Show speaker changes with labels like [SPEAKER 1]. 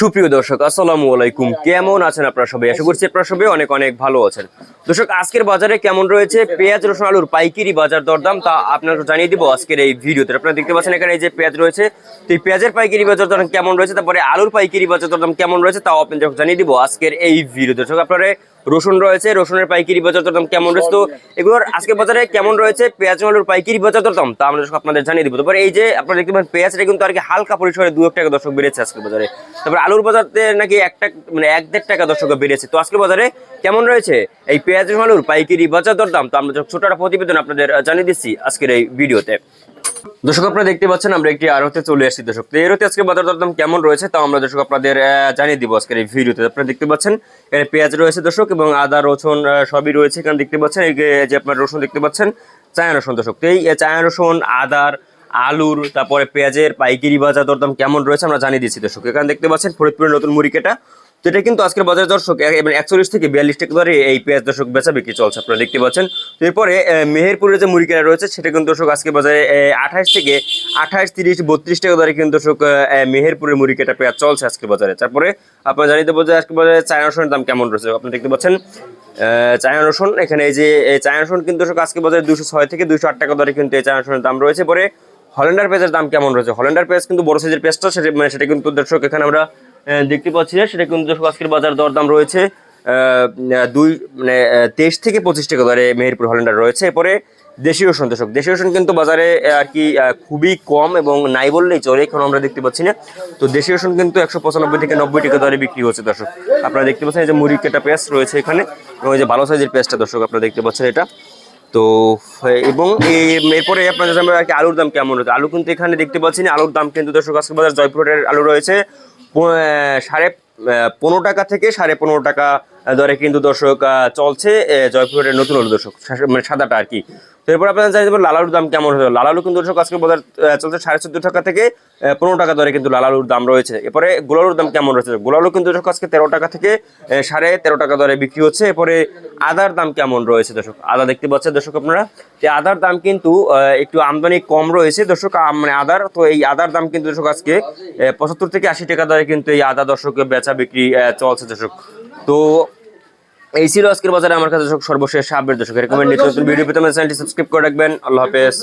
[SPEAKER 1] সুপ্রিয় দর্শক, আসসালামু আলাইকুম। কেমন আছেন আপনারা সবাই? আশা করছি আপনারা সবাই অনেক অনেক ভালো আছেন। দর্শক, আজকের বাজারে কেমন রয়েছে? পেঁয়াজ, রসুন, আলুর পাইকারি বাজার দরদাম, তা আপনাকে জানিয়ে দিব আজকের এই ভিডিওতে। আপনারা দেখতে পাচ্ছেন এখানে এই যে পেঁয়াজ রয়েছে, তো এই পেঁয়াজের পাইকারি বাজার দরদাম কেমন রয়েছে? তারপরে আলুর পাইকারি বাজার দরদাম কেমন রয়েছে? তাও আপনাদের জানিয়ে দিব আজকের এই ভিডিও। দর্শক, আপনারা রসুন রয়েছে রসুনের পাইকারি বাজার দরদাম কেমন রয়েছে? তো এগুলোর আজকের বাজারে কেমন রয়েছে? পেঁয়াজ আলুর পাইকারি বাজার দরদাম তা আমরা আপনাদের জানিয়ে দিব। তারপরে এই যে আপনারা দেখতে পাচ্ছেন পেঁয়াজটা কিন্তু আর কি হালকা পরিসরে দু এক টাকা দর্শক বেড়েছে আজকের বাজারে। তারপর আলুর বাজারতে নাকি একটা মানে এক দেড় টাকা দর্শক বেড়েছে। তো আজকের বাজারে কেমন রয়েছে? এই পেঁয়াজ আলুর পাইকারি বাজার দরদাম তো আমরা ছোট একটা প্রতিবেদন আপনাদের জানিয়ে দিচ্ছি আজকের এই ভিডিওতে। দর্শক, আপনারা দেখতে পাচ্ছেন, আমরা একটি আরতে চলে আসছি, দর্শক। তো এর হতে আজকে বাজার দরদাম কেমন রয়েছে তা আমরা, দর্শক, আপনাদের জানিয়ে দিব আজকের এই ভিডিওতে। আপনারা দেখতে পাচ্ছেন, এখানে পেঁয়াজ রয়েছে, দর্শক, এবং আদা, রসুন সবই রয়েছে। এখানে দেখতে পাচ্ছেন, এই যে আপনার রসুন দেখতে পাচ্ছেন চায়া রসুন, দর্শক। তো এই চায়া রসুন, আদার, আলুর, তারপরে পেঁয়াজের পাইকারি বাজার দরদাম কেমন রয়েছে, আমরা জানিয়ে দিচ্ছি, দর্শক। এখানে দেখতে পাচ্ছেন, ফরিদপুরের নতুন মুড়িকেটা এটা কিন্তু আজকের বাজার দর্শক এবং একচল্লিশ থেকে বিয়াল্লিশ টাকা ধরে এই পেঁয়াজ দর্শক বেচা বিক্রি চলছে, আপনারা দেখতে পাচ্ছেন। তো এরপরে মেহেরপুরের যে মুড়িকেটা রয়েছে, সেটা কিন্তু দর্শক আজকে বাজারে আঠাশ থেকে আঠাশ, তিরিশ, বত্রিশ টাকা ধরে কিন্তু দর্শক মেহেরপুরের মুড়িকেটা পেঁয়াজ চলছে আজকের বাজারে। তারপরে আপনারা জানিয়ে দেবো যে আজকের বাজারে চায়না রসুনের দাম কেমন রয়েছে। আপনি দেখতে পাচ্ছেন চায়না রসুন, এখানে এই যে চায়না রসুন কিন্তু দর্শক আজকে বাজারে দুশো ছয় থেকে দুশো আট টাকা ধরে কিন্তু এই চায়না রসুনের দাম রয়েছে। পরে হল্যান্ডার পেঁয়াজের দাম কেমন রয়েছে? হল্যান্ডার পেঁয়াজ কিন্তু বড় সাইজের পেঁয়াজটা, সেটা মানে সেটা কিন্তু দর্শক এখানে আমরা দেখতে পাচ্ছি না সেটা কিন্তু আজকের বাজার দরদাম রয়েছে দুই মানে তেইশ থেকে পঁচিশ টাকা দরে মেহেরপুর হল্যান্ডার রয়েছে। এরপরে দেশীয় রসুন দর্শক, দেশীয় রসুন কিন্তু বাজারে আর কি খুবই কম এবং নাই বললেই চলে, এখন আমরা দেখতে পাচ্ছি না। তো দেশীয় রসুন কিন্তু একশো পঁচানব্বই থেকে নব্বই টাকা দরে বিক্রি হচ্ছে দর্শক। আপনারা দেখতে পাচ্ছেন যে মুড়ি কেটা পেঁয়াজ রয়েছে এখানে, এবং যে ভালো সাইজের পেঁয়াজটা দর্শক আপনারা দেখতে পাচ্ছেন এটা। তো, এবং এরপরে আপনাদের আর কি আলুর দাম কেমন রয়েছে। আলু কিন্তু এখানে দেখতে পাচ্ছি না, আলুর দাম কিন্তু দর্শক আজকে বাজার জয়পুরের আলু রয়েছে সাড়ে পনেরো টাকা থেকে সাড়ে পনেরো টাকা দরে কিন্তু দর্শক চলছে। জয়পুরের নতুন আলু দর্শক মানে সাদাটা আর কি। তো এরপর আপনারা জানিয়ে দেবেন লাল আলুর দাম কেমন হলো। লালালু কিন্তু দর্শক আজকে বাজার চলছে সাড়ে চোদ্দ টাকা থেকে পনেরো টাকা দরে কিন্তু লাল আলুর দাম রয়েছে। এরপরে গোলালুর দাম কেমন রয়েছে? গোলালু কিন্তু দর্শক আজকে তেরো টাকা থেকে সাড়ে তেরো টাকা দরে বিক্রি হচ্ছে। এরপরে আদার দাম কেমন রয়েছে দর্শক? আদা দেখতে পাচ্ছেন দর্শক আপনারা, যে আদার দাম কিন্তু একটু আমদানি কম রয়েছে দর্শক মানে আদার, তো এই আদার দাম কিন্তু দর্শক আজকে পঁচাত্তর থেকে আশি টাকা দরে কিন্তু এই আদা দর্শকের বেচা বিক্রি চলছে দর্শক। তো এই ছিল আজকের বাজারে আমার কাছে দর্শক সর্বশেষ সাবের দর্শক। এরকম নিত্য ভিডিও পেতে চ্যানেলটি সাবস্ক্রাইব করে রাখবেন। আল্লাহ হাফেজ।